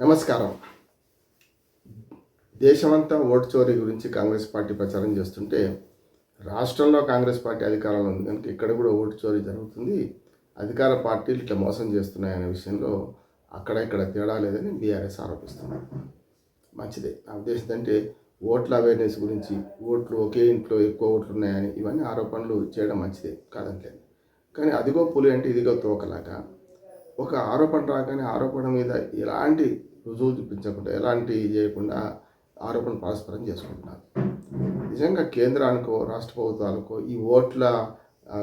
నమస్కారం. దేశమంతా ఓటు చోరీ గురించి కాంగ్రెస్ పార్టీ ప్రచారం చేస్తుంటే రాష్ట్రంలో కాంగ్రెస్ పార్టీ అధికారంలో ఉంది కనుక ఇక్కడ కూడా ఓటు చోరీ జరుగుతుంది. అధికార పార్టీలు ఇట్లా మోసం చేస్తున్నాయనే విషయంలో అక్కడ ఇక్కడ తేడా లేదని బీఆర్ఎస్ ఆరోపిస్తున్నారు మంచిదే. నా ఉద్దేశం ఏంటంటే ఓట్ల అవేర్నెస్ గురించి ఓట్లు ఒకే ఇంట్లో ఎక్కువ ఓట్లు ఉన్నాయని ఇవన్నీ ఆరోపణలు చేయడం మంచిదే కాదంటలేదు కానీ అదిగో పులి అంటే ఇదిగో తోకలాగా. ఒక ఆరోపణ రాగానే ఆరోపణ మీద ఎలాంటి రుజువు చూపించకుండా ఎలాంటి చేయకుండా ఆరోపణ పరస్పరం చేసుకుంటున్నారు. నిజంగా కేంద్రానికో రాష్ట్ర ప్రభుత్వాలకో ఈ ఓట్ల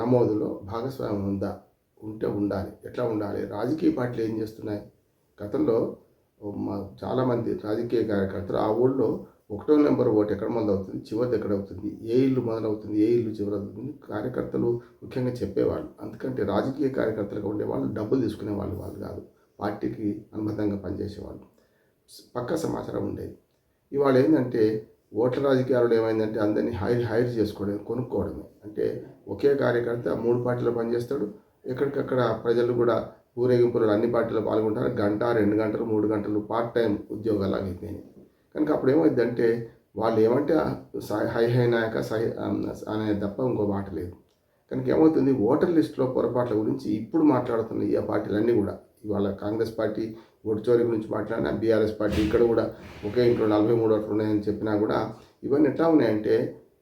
నమోదులో భాగస్వామ్యం ఉందా? ఉంటే ఉండాలి. ఎట్లా ఉండాలి? రాజకీయ పార్టీలు ఏం చేస్తున్నాయి? గతంలో చాలామంది రాజకీయ కార్యకర్తలు ఆ ఊళ్ళో ఒకటో నెంబర్ ఓటు ఎక్కడ మొదలవుతుంది? చివరిది ఎక్కడ అవుతుంది? ఏ ఇల్లు మొదలవుతుంది? ఏ ఇల్లు చివరి అవుతుంది? కార్యకర్తలు ముఖ్యంగా చెప్పేవాళ్ళు. అందుకంటే రాజకీయ కార్యకర్తలుగా ఉండేవాళ్ళు డబ్బులు తీసుకునే వాళ్ళు వాళ్ళు కాదు. పార్టీకి అనుబంధంగా పనిచేసేవాళ్ళు. పక్క సమాచారం ఉండేది. ఇవాళ ఏంటంటే ఓట్ల రాజకీయాలు ఏమైందంటే అందరినీ హైర్ హైర్ చేసుకోవడం కొనుక్కోవడమే. అంటే ఒకే కార్యకర్త మూడు పార్టీలు పనిచేస్తాడు. ఎక్కడికక్కడ ప్రజలు కూడా ఊరేగింపులు అన్ని పార్టీలు పాల్గొంటారు. గంట రెండు గంటలు మూడు గంటలు పార్ట్ టైం ఉద్యోగాలు అయిపోయినాయి కనుక అప్పుడు ఏమైందంటే వాళ్ళు ఏమంటే హై హై నాయక సహి అనే తప్ప ఇంకో మాట లేదు. కనుక ఏమవుతుంది? ఓటర్ లిస్టులో పొరపాట్ల గురించి ఇప్పుడు మాట్లాడుతున్న ఈ పార్టీలన్నీ కూడా ఇవాళ కాంగ్రెస్ పార్టీ ఓటు చోరీ గురించి మాట్లాడినా బీఆర్ఎస్ పార్టీ ఇక్కడ కూడా ఒకే ఇంట్లో నలభై మూడు ఓట్లు ఉన్నాయని చెప్పినా కూడా ఇవన్నీ ఎట్లా ఉన్నాయంటే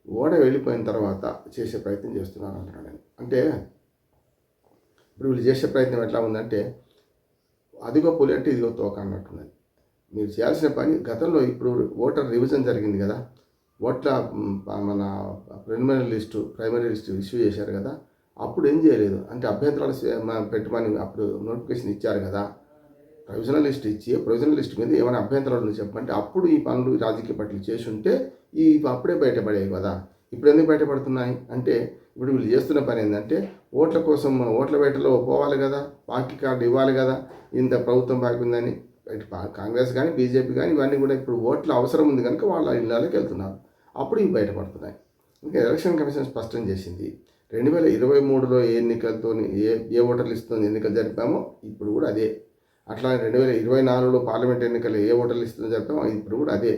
ఓడ వెళ్ళిపోయిన తర్వాత చేసే ప్రయత్నం చేస్తున్నాను అంటున్నాను నేను అంటే ఇప్పుడు వీళ్ళు చేసే ప్రయత్నం ఎట్లా ఉందంటే అదిగో పులి అంటే ఇదిగో తోక అన్నట్టున్నది. మీరు చేయాల్సిన పని గతంలో ఇప్పుడు ఓటర్ రివిజన్ జరిగింది కదా ఓట్ల మన preliminary list primary list issue చేశారు కదా అప్పుడు ఏం చేయలేదు. అంటే అభ్యంతరాలు పెట్టమని అప్పుడు నోటిఫికేషన్ ఇచ్చారు కదా. ప్రొవిజనల్ లిస్ట్ ఇచ్చి ప్రొవిజనల్ లిస్ట్ మీద ఏమైనా అభ్యంతరాలు చెప్పమంటే అప్పుడు ఈ పనులు రాజకీయ పార్టీలు చేసి ఉంటే ఈ అప్పుడే బయటపడేవి కదా. ఇప్పుడు ఎందుకు బయటపడుతున్నాయి? అంటే ఇప్పుడు వీళ్ళు చేస్తున్న పని ఏంటంటే ఓట్ల కోసం ఓట్ల వేటలో పోవాలి కదా. పార్టీ కార్డు ఇవ్వాలి కదా. ఇంత ప్రభుత్వం పాకిందని కాంగ్రెస్ కానీ బీజేపీ కానీ ఇవన్నీ కూడా ఇప్పుడు ఓట్ల అవసరం ఉంది కనుక వాళ్ళ ఇళ్ళకి వెళ్తున్నారు. అప్పుడు ఇవి బయటపడుతున్నాయి. ఇంకా ఎలక్షన్ కమిషన్ స్పష్టం చేసింది. రెండు వేల ఇరవై మూడులో ఏ ఎన్నికలతో ఏ ఏ ఓటర్లు ఇస్తుంది ఎన్నికలు జరిపామో ఇప్పుడు కూడా అదే. అట్లా రెండు వేల ఇరవై నాలుగులో పార్లమెంట్ ఎన్నికలు ఏ ఓటర్లు ఇస్తుందో జరిపామో ఇప్పుడు కూడా అదే.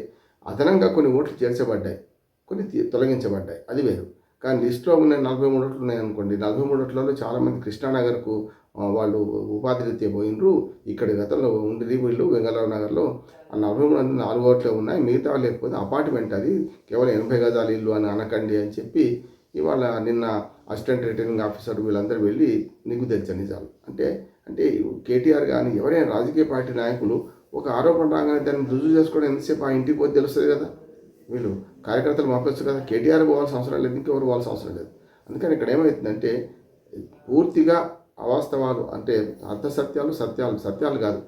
అదనంగా కొన్ని ఓట్లు చేర్చబడ్డాయి కొన్ని తొలగించబడ్డాయి. అది వేరు. కానీ లిస్టులో ఉన్న నలభై మూడు ఓట్లు ఉన్నాయనుకోండి నలభై మూడు ఓట్లలో చాలామంది కృష్ణానగర్కు వాళ్ళు ఉపాధి రీత్యా పోయినరు. ఇక్కడ గతంలో ఉండి వీళ్ళు వెంగళరావు నగర్లో ఆ నలభై మూడు నాలుగు ఓట్లే ఉన్నాయి. మిగతా లేకపోతే అపార్ట్మెంట్ అది కేవలం ఎనభై గజాల ఇల్లు అని అనకండి అని చెప్పి ఇవాళ నిన్న అసిస్టెంట్ రిటర్నింగ్ ఆఫీసర్ వీళ్ళందరూ వెళ్ళి నిగ్గు తెచ్చారు నిజాలు. అంటే అంటే కేటీఆర్ కానీ ఎవరైనా రాజకీయ పార్టీ నాయకులు ఒక ఆరోపణ రాగానే దాన్ని రుజువు చేసుకోవడం ఎంతసేపు ఆ ఇంటికి పోతే తెలుస్తుంది కదా? వీళ్ళు కార్యకర్తలు పంపొచ్చు కదా? కేటీఆర్ పోవాల్సిన అవసరం లేదు ఇంకెవరు పోవాల్సిన అవసరం లేదు. అందుకని ఇక్కడ ఏమవుతుందంటే పూర్తిగా అవాస్తవాలు అంటే అర్ధసత్యాలు సత్యాలు సత్యాలు కాదు.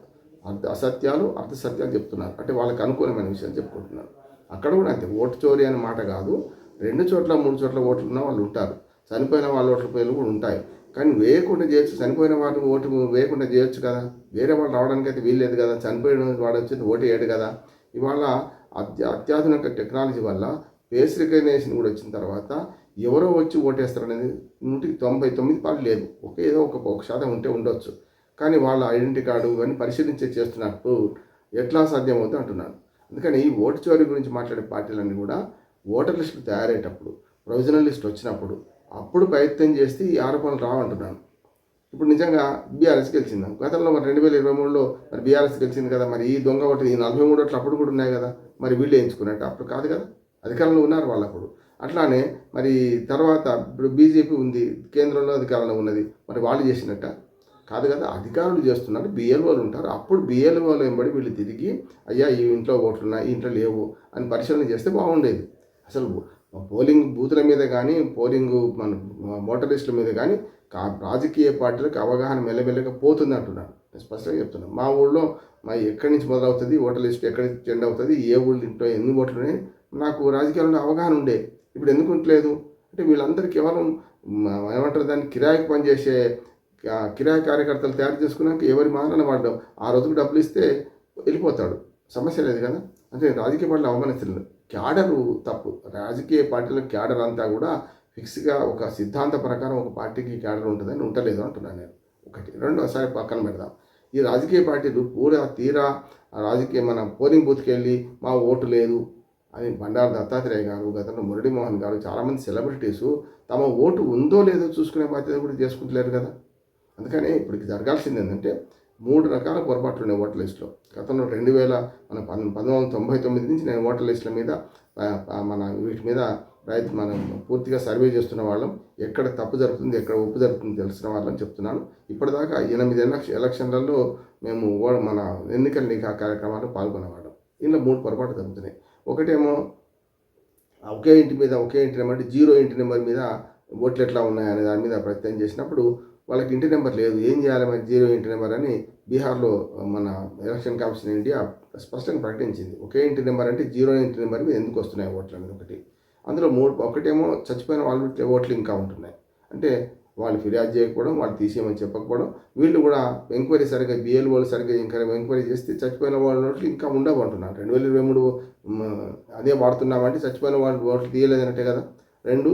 అర్ధ అసత్యాలు అర్ధ సత్యాలు చెప్తున్నారు. అంటే వాళ్ళకి అనుకూలమైన విషయం చెప్పుకుంటున్నారు. అక్కడ కూడా అంతే ఓటు చోరీ అనే మాట కాదు. రెండు చోట్ల మూడు చోట్ల ఓట్లు ఉన్న వాళ్ళు ఉంటారు. చనిపోయిన వాళ్ళ ఓట్ల పేర్లు కూడా ఉంటాయి. కానీ వేయకుండా చేయొచ్చు. చనిపోయిన వాళ్ళు ఓటు వేయకుండా చేయొచ్చు కదా. వేరే వాళ్ళు రావడానికి అయితే వీల్లేదు కదా. చనిపోయిన వాడు వచ్చింది ఓటు వేయడు కదా. ఇవాళ అత్య అత్యాధునిక టెక్నాలజీ వల్ల ఫేస్ రికగ్నేషన్ కూడా వచ్చిన తర్వాత ఎవరో వచ్చి ఓటేస్తారనేది నూటికి తొంభై తొమ్మిది పాలు లేదు. ఒక ఏదో ఒక ఒక శాతం ఉంటే ఉండొచ్చు. కానీ వాళ్ళ ఐడెంటిటీ కార్డు ఇవన్నీ పరిశీలించే చేస్తున్నప్పుడు ఎట్లా సాధ్యమవుతుంది అంటున్నాను అందుకని ఈ ఓటు చోరీ గురించి మాట్లాడే పార్టీలన్నీ కూడా ఓటర్ లిస్టులు తయారయ్యేటప్పుడు ప్రొవిజనల్ లిస్ట్ వచ్చినప్పుడు అప్పుడు ప్రయత్నం చేస్తే ఈ ఆరోపణలు రావంటున్నాను. ఇప్పుడు నిజంగా బీఆర్ఎస్ గెలిచింది? గతంలో మరి రెండు వేల ఇరవై మూడులో మరి బీఆర్ఎస్ గెలిచింది కదా మరి ఈ దొంగ ఒకటి ఈ నలభై మూడు ఓట్లు అప్పుడు కూడా ఉన్నాయి కదా మరి వీళ్ళు వేయించుకున్నట్టు అప్పుడు కాదు కదా. అధికారంలో ఉన్నారు వాళ్ళు అప్పుడు. అట్లానే మరి తర్వాత ఇప్పుడు బీజేపీ ఉంది కేంద్రంలో అధికారంలో ఉన్నది మరి వాళ్ళు చేసినట్ట కాదు కదా. అధికారులు చేస్తున్నారు బిఎల్ఓలు ఉంటారు. అప్పుడు బిఎల్ఓలు వెంబడి వీళ్ళు తిరిగి అయ్యా ఈ ఇంట్లో ఓట్లున్నాయి ఈ ఇంట్లో లేవు అని పరిశీలన చేస్తే బాగుండేది. అసలు పోలింగ్ బూతుల మీద కానీ పోలింగ్ మన ఓటర్ లిస్టుల మీద కానీ కా- రాజకీయ పార్టీలకు అవగాహన మెల్లమెల్లగా పోతుంది అంటున్నాను నేను స్పష్టంగా చెప్తున్నాను మా ఊళ్ళో మా ఎక్కడి నుంచి మొదలవుతుంది ఓటర్ లిస్ట్ ఎక్కడి నుంచి ఎండ్ అవుతుంది ఏ ఊళ్ళో ఇంట్లో ఎన్ని ఓట్లు నాకు రాజకీయాల్లో అవగాహన ఉండే. ఇప్పుడు ఎందుకు ఉండలేదు అంటే వీళ్ళందరూ కేవలం ఏమంటారు దాన్ని కిరాయికి పనిచేసే కిరాయి కార్యకర్తలు తయారు చేసుకున్నాక ఎవరి మానని వాడడం ఆ రోజుకు డబ్బులు ఇస్తే వెళ్ళిపోతాడు. సమస్య లేదు కదా? అంటే రాజకీయ పార్టీలు అవమానిస్తున్నారు. క్యాడరు తప్పు. రాజకీయ పార్టీలో క్యాడర్ అంతా కూడా ఫిక్స్గా ఒక సిద్ధాంత ప్రకారం ఒక పార్టీకి క్యాడర్ ఉంటుందని ఉండలేదు అంటున్నాను నేను. ఒకటి. రెండోసారి పక్కన పెడదాం. ఈ రాజకీయ పార్టీలు పూరా తీరా ఆ రాజకీయ మన పోలింగ్ బూత్కి వెళ్ళి మా ఓటు లేదు అని బండారు దత్తాత్రేయ గారు గతంలో మురళీమోహన్ గారు చాలామంది సెలబ్రిటీస్ తమ ఓటు ఉందో లేదో చూసుకునే బాధ్యత కూడా చేసుకుంటలేరు కదా. అందుకని ఇప్పటికి జరగాల్సింది ఏంటంటే మూడు రకాల పొరపాట్లు ఉన్నాయి ఓటర్ లిస్టులో. గతంలో రెండు వేల మన పంతొమ్మిది వందల తొంభై తొమ్మిది నుంచి నేను ఓటర్ లిస్టుల మీద మన వీటి మీద రైతు మనం పూర్తిగా సర్వే చేస్తున్న వాళ్ళం. ఎక్కడ తప్పు జరుగుతుంది ఎక్కడ ఒప్పు జరుగుతుంది తెలిసిన వాళ్ళని చెప్తున్నాను. ఇప్పటిదాకా ఎనిమిది ఎలక్షన్లలో మేము మన ఎన్నికల నిఘా కార్యక్రమాల్లో పాల్గొనేవాళ్ళం ఇందులో మూడు పొరపాటు జరుగుతున్నాయి. ఒకటేమో ఒకే ఇంటి మీద ఒకే ఇంటి నెంబర్ అంటే జీరో ఇంటి నెంబర్ మీద ఓట్లు ఎట్లా ఉన్నాయనే దాని మీద ప్రయత్నం చేసినప్పుడు వాళ్ళకి ఇంటి నెంబర్ లేదు. ఏం చేయాలి? మరి జీరో ఇంటి నెంబర్ అని బీహార్లో మన ఎలక్షన్ కమిషన్ ఇండియా స్పష్టంగా ప్రకటించింది. ఒకే ఇంటి నెంబర్ అంటే జీరో ఇంటి నెంబర్ మీద ఎందుకు వస్తున్నాయి ఓట్లు అనేది ఒకటి. అందులో మూడు ఒకటేమో చచ్చిపోయిన వాళ్ళు ఓట్లు ఇంకా ఉంటున్నాయి. అంటే వాళ్ళు ఫిర్యాదు చేయకపోవడం వాళ్ళు తీసేయమని చెప్పకపోవడం వీళ్ళు కూడా ఎంక్వైరీ సరిగ్గా బిఎల్ వాళ్ళు సరిగ్గా ఇంకా ఎంక్వైరీ చేస్తే చచ్చిపోయిన వాళ్ళ ఓట్లు ఇంకా ఉండవు అంటున్నారు రెండు వేల ఇరవై మూడు అదే వాడుతున్నామంటే చచ్చిపోయిన వాళ్ళు ఓట్లు తీయలేదన్నట్టే కదా. రెండు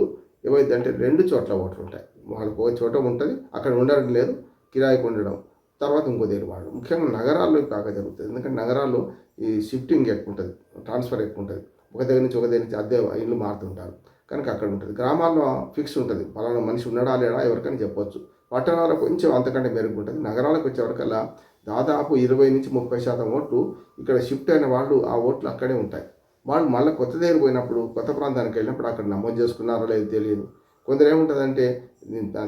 ఏవైతే అంటే రెండు చోట్ల ఓట్లు ఉంటాయి వాళ్ళకు ఒక చోట ఉంటుంది అక్కడ ఉండడం లేదు కిరాయికి ఉండడం. తర్వాత ఇంకో దగ్గర వాడు ముఖ్యంగా నగరాల్లో బాగా జరుగుతుంది. ఎందుకంటే నగరాల్లో ఈ షిఫ్టింగ్ ఎక్కువ ఉంటుంది ట్రాన్స్ఫర్ ఎక్కువ ఉంటుంది. ఒక దగ్గర నుంచి ఒక దగ్గర నుంచి అద్దె ఇల్లు మారుతుంటారు కనుక అక్కడ ఉంటుంది. గ్రామాల్లో ఫిక్స్ ఉంటుంది. పలానా మనిషి ఉన్నాడా లేడా ఎవరికైనా చెప్పొచ్చు. పట్టణాలకు కొంచెం అంతకంటే మెరుగు ఉంటుంది. నగరాలకు వచ్చేవరకల్లా దాదాపు ఇరవై నుంచి ముప్పై శాతం ఓట్లు ఇక్కడ షిఫ్ట్ అయిన వాళ్ళు ఆ ఓట్లు అక్కడే ఉంటాయి. వాళ్ళు మళ్ళీ కొత్త దగ్గర పోయినప్పుడు కొత్త ప్రాంతానికి వెళ్ళినప్పుడు అక్కడ నమోదు చేసుకున్నారో లేదో తెలియదు. కొందరు ఏముంటుందంటే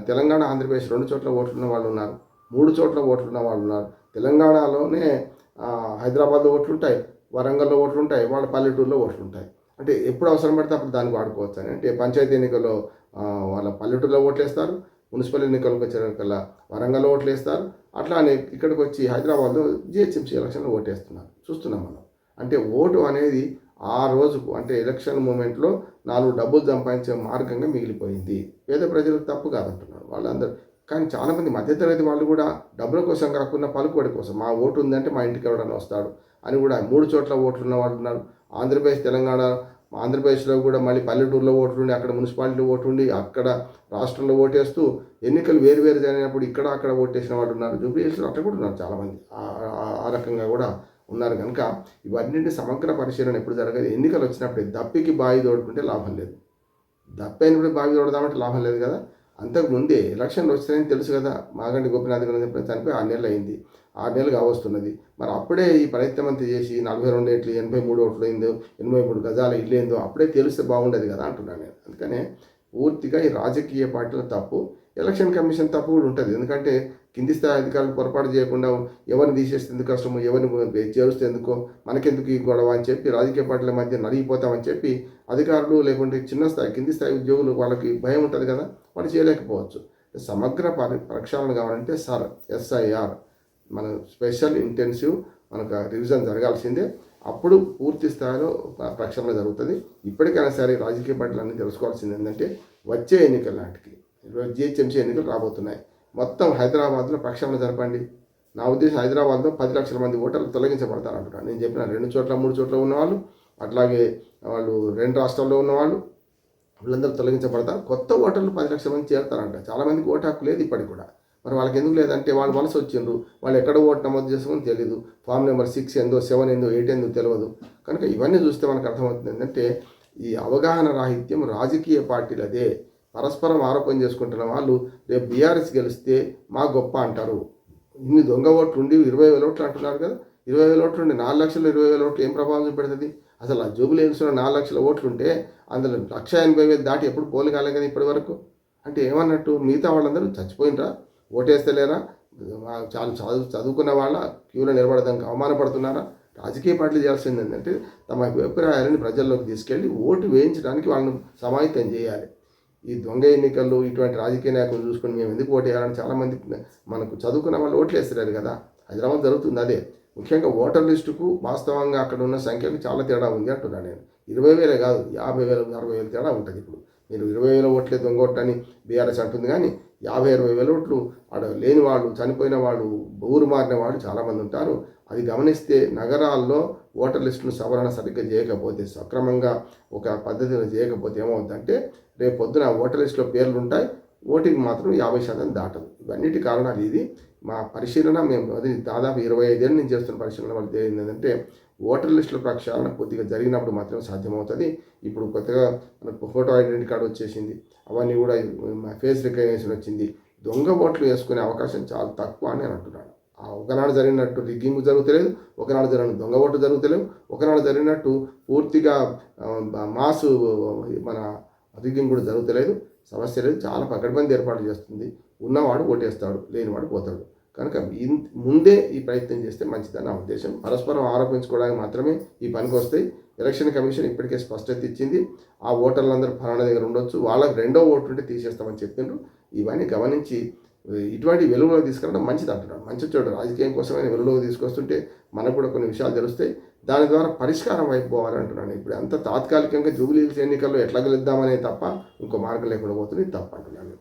తెలంగాణ ఆంధ్రప్రదేశ్ రెండు చోట్ల ఓట్లు ఉన్న వాళ్ళు ఉన్నారు మూడు చోట్ల ఓట్లు ఉన్న వాళ్ళు ఉన్నారు తెలంగాణలోనే హైదరాబాద్లో ఓట్లు ఉంటాయి వరంగల్లో ఓట్లు ఉంటాయి వాళ్ళ పల్లెటూరులో ఓట్లు ఉంటాయి అంటే ఎప్పుడు అవసరం పడితే అప్పుడు దాన్ని వాడుకోవచ్చు అని. అంటే పంచాయతీ ఎన్నికల్లో వాళ్ళ పల్లెటూరులో ఓట్లు వేస్తారు మున్సిపల్ ఎన్నికలకు వచ్చేకల్లా వరంగల్లో ఓట్లు వేస్తారు అట్లానే ఇక్కడికి వచ్చి హైదరాబాద్లో జిహెచ్ఎంసీ ఎలక్షన్లో ఓటేస్తున్నారు. చూస్తున్నాం మనం. అంటే ఓటు అనేది ఆ రోజుకు అంటే ఎలక్షన్ మూమెంట్లో నాలుగు డబ్బులు సంపాదించే మార్గంగా మిగిలిపోయింది. పేద ప్రజలకు తప్పు కాదంటున్నారు వాళ్ళందరూ. కానీ చాలామంది మధ్యతరగతి వాళ్ళు కూడా డబ్బుల కోసం కాకుండా పలుకుబడి కోసం మా ఓటు ఉందంటే మా ఇంటికి ఎవడన్నా వస్తాడు అని కూడా మూడు చోట్ల ఓట్లు ఉన్న వాళ్ళు ఉన్నారు. ఆంధ్రప్రదేశ్ తెలంగాణ ఆంధ్రప్రదేశ్లో కూడా మళ్ళీ పల్లెటూరులో ఓట్లుండి అక్కడ మున్సిపాలిటీ ఓటుండి అక్కడ రాష్ట్రంలో ఓటేస్తూ ఎన్నికలు వేరు వేరు జరిగినప్పుడు ఇక్కడ అక్కడ ఓటేసిన వాళ్ళు ఉన్నారు. జూబ్లీహిల్స్లో అట్లా కూడా ఉన్నారు చాలామంది. ఆ రకంగా కూడా ఉన్నారు కనుక ఇవన్నింటి సమగ్ర పరిశీలన ఎప్పుడు జరగదు. ఎన్నికలు వచ్చినప్పుడు దప్పికి బావి తోడుకుంటే లాభం లేదు. దప్పైనప్పుడు బావి తోడదామంటే లాభం లేదు కదా. అంతకు ముందే ఎలక్షన్లు వస్తాయని తెలుసు కదా. మాగంటి గోపినాథ్ గారు చనిపోయి ఆరు నెలలు అయింది. ఆరు నెలలు కావస్తున్నది. మరి అప్పుడే ఈ ప్రయత్నం అంతా చేసి నలభై రెండు ఎట్లు ఎనభై మూడు ఓట్లు అయిందో ఎనభై మూడు గజాల ఇల్లు ఏందో అప్పుడే తెలిస్తే బాగుండేది కదా అంటున్నాను నేను. అందుకనే పూర్తిగా ఈ రాజకీయ పార్టీల తప్పు ఎలక్షన్ కమిషన్ తప్పు కూడా ఉంటుంది. ఎందుకంటే కింది స్థాయి అధికారులు పొరపాటు చేయకుండా ఎవరిని తీసేస్తే ఎందుకు కష్టమో ఎవరిని చేరుస్తే ఎందుకో మనకెందుకు ఈ గొడవ అని చెప్పి రాజకీయ పార్టీల మధ్య నలిగిపోతామని చెప్పి అధికారులు లేకుంటే చిన్న స్థాయి కింది స్థాయి ఉద్యోగులు వాళ్ళకి భయం ఉంటుంది కదా వాళ్ళు చేయలేకపోవచ్చు. సమగ్ర పరి ప్రక్షాళన కావాలంటే సార్ ఎస్ఐఆర్ మన స్పెషల్ ఇంటెన్సివ్ మనకు రివిజన్ జరగాల్సిందే. అప్పుడు పూర్తి స్థాయిలో ప్రక్షాళన జరుగుతుంది. ఇప్పటికైనా సరే రాజకీయ పార్టీలు అన్నీ తెలుసుకోవాల్సింది ఏంటంటే వచ్చే ఎన్నికల నాటికి జిహెచ్ఎంసీ ఎన్నికలు రాబోతున్నాయి. మొత్తం హైదరాబాద్లో ప్రక్షాళన జరపండి. నా ఉద్దేశం హైదరాబాద్లో పది లక్షల మంది ఓటర్లు తొలగించబడతారు అంటున్నాను నేను చెప్పిన రెండు చోట్ల మూడు చోట్ల ఉన్నవాళ్ళు అట్లాగే వాళ్ళు రెండు రాష్ట్రాల్లో ఉన్నవాళ్ళు వీళ్ళందరూ తొలగించబడతారు. కొత్త ఓటర్లు పది లక్షల మంది చేరుతారంట. చాలామందికి ఓటు హక్కు లేదు ఇప్పటికి కూడా. మరి వాళ్ళకి ఎందుకు లేదంటే వాళ్ళు వలస వచ్చిండ్రు. వాళ్ళు ఎక్కడ ఓటు నమోదు చేసుకుని తెలియదు ఫామ్ నెంబర్ సిక్స్ ఏందో సెవెన్ ఏందో ఎయిట్ ఏందో తెలియదు కనుక ఇవన్నీ చూస్తే మనకు అర్థమవుతుంది ఏంటంటే ఈ అవగాహన రాహిత్యం రాజకీయ పార్టీలదే. పరస్పరం ఆరోపణ చేసుకుంటున్న వాళ్ళు రేపు బీఆర్ఎస్ గెలిస్తే మా గొప్ప అంటారు. ఇన్ని దొంగ ఓట్లు ఉండి ఇరవై వేల ఓట్లు అంటున్నారు కదా. ఇరవై వేల ఓట్లు ఉండి నాలుగు లక్షలు ఇరవై వేల ఓట్లు ఏం ప్రభావం చూపెడుతుంది? అసలు ఆ జోబులు వేసుకున్న నాలుగు లక్షల ఓట్లు ఉంటే అందులో లక్ష ఎనభై వేలు దాటి ఎప్పుడు పోలు కాలే కదా ఇప్పటి వరకు. అంటే ఏమన్నట్టు మిగతా వాళ్ళందరూ చచ్చిపోయినరా? ఓటేస్తలేరా చాలా చదువు చదువుకున్న వాళ్ళ క్యూలో నిలబడడానికి అవమానపడుతున్నారా? రాజకీయ పార్టీలు చేయాల్సింది ఏంటంటే తమ అభిప్రాయాలను ప్రజల్లోకి తీసుకెళ్ళి ఓటు వేయించడానికి వాళ్ళని సమాహితం చేయాలి. ఈ దొంగ ఎన్నికల్లో ఇటువంటి రాజకీయ నాయకులు చూసుకొని మేము ఎందుకు ఓటు వేయాలని చాలామంది మనకు చదువుకున్న వాళ్ళు ఓట్లు వేస్తున్నారు కదా. హైదరాబాద్ జరుగుతుంది అదే. ముఖ్యంగా ఓటర్ లిస్టుకు వాస్తవంగా అక్కడ ఉన్న సంఖ్యకు చాలా తేడా ఉంది అంటున్నాను నేను. ఇరవై వేలే కాదు యాభై వేల అరవై వేలు తేడా ఉంటుంది ఇప్పుడు. మీరు ఇరవై వేల ఓట్లే దొంగ ఓట్లని అని బీఆర్ఎస్ అంటుంది కానీ యాభై అరవై వేల ఓట్లు ఆడ లేని వాళ్ళు చనిపోయిన వాళ్ళు ఊరు మారిన వాళ్ళు చాలామంది ఉంటారు. అది గమనిస్తే నగరాల్లో ఓటర్ లిస్టును సవరణ సరిగ్గా చేయకపోతే సక్రమంగా ఒక పద్ధతిలో చేయకపోతే ఏమవుతుందంటే రేపు పొద్దున ఓటర్ లిస్టులో పేర్లు ఉంటాయి ఓటింగ్ మాత్రం యాభై శాతం దాటదు. ఇవన్నిటి కారణాలు ఇది. మా పరిశీలన మేము అది దాదాపు ఇరవై ఐదేళ్ళ నుంచి చేస్తున్న పరిశీలన వాళ్ళు తెలియదు ఏంటంటే ఓటర్ లిస్టుల ప్రక్షాళన కొద్దిగా జరిగినప్పుడు మాత్రమే సాధ్యమవుతుంది. ఇప్పుడు కొత్తగా మనకు ఫోటో ఐడెంటిటీ కార్డు వచ్చేసింది. అవన్నీ కూడా ఫేస్ రికగ్నేషన్ వచ్చింది. దొంగ ఓట్లు వేసుకునే అవకాశం చాలా తక్కువ అని నేను అంటున్నాను ఆ ఒకనాడు జరిగినట్టు రిగ్గింగ్ జరుగుతలేదు ఒకనాడు జరిగిన దొంగ ఓట్లు జరుగుతలేవు ఒకనాడు జరిగినట్టు పూర్తిగా మాసు మన రిగ్గింగ్ కూడా జరుగుతలేదు. సమస్య లేదు. చాలా పకడ్బంది ఏర్పాటు చేస్తుంది. ఉన్నవాడు ఓటేస్తాడు లేనివాడు పోతాడు. కనుక ముందే ఈ ప్రయత్నం చేస్తే మంచిదని నా ఉద్దేశం. పరస్పరం ఆరోపించుకోవడానికి మాత్రమే ఈ పనికి వస్తాయి ఎలక్షన్ కమిషన్ ఇప్పటికే స్పష్టత ఇచ్చింది. ఆ ఓటర్లందరూ ఫలానా దగ్గర ఉండొచ్చు. వాళ్ళకి రెండో ఓటు ఉంటే తీసేస్తామని చెప్పిండ్రు ఇవన్నీ గమనించి ఇటువంటి వెలుగులోకి తీసుకురావడం మంచిది అంటున్నాడు మంచి చోట రాజకీయం కోసమైన వెలుగులోకి తీసుకొస్తుంటే మనకు కూడా కొన్ని విషయాలు తెలుస్తాయి. దాని ద్వారా పరిష్కారం వైపు పోవాలని అంటున్నాను ఇప్పుడు. అంత తాత్కాలికంగా జూబ్లీ ఎన్నికల్లో ఎట్లా గెలుద్దామనే తప్ప ఇంకో మార్గం లేకుండా పోతుంది తప్ప అంటున్నాను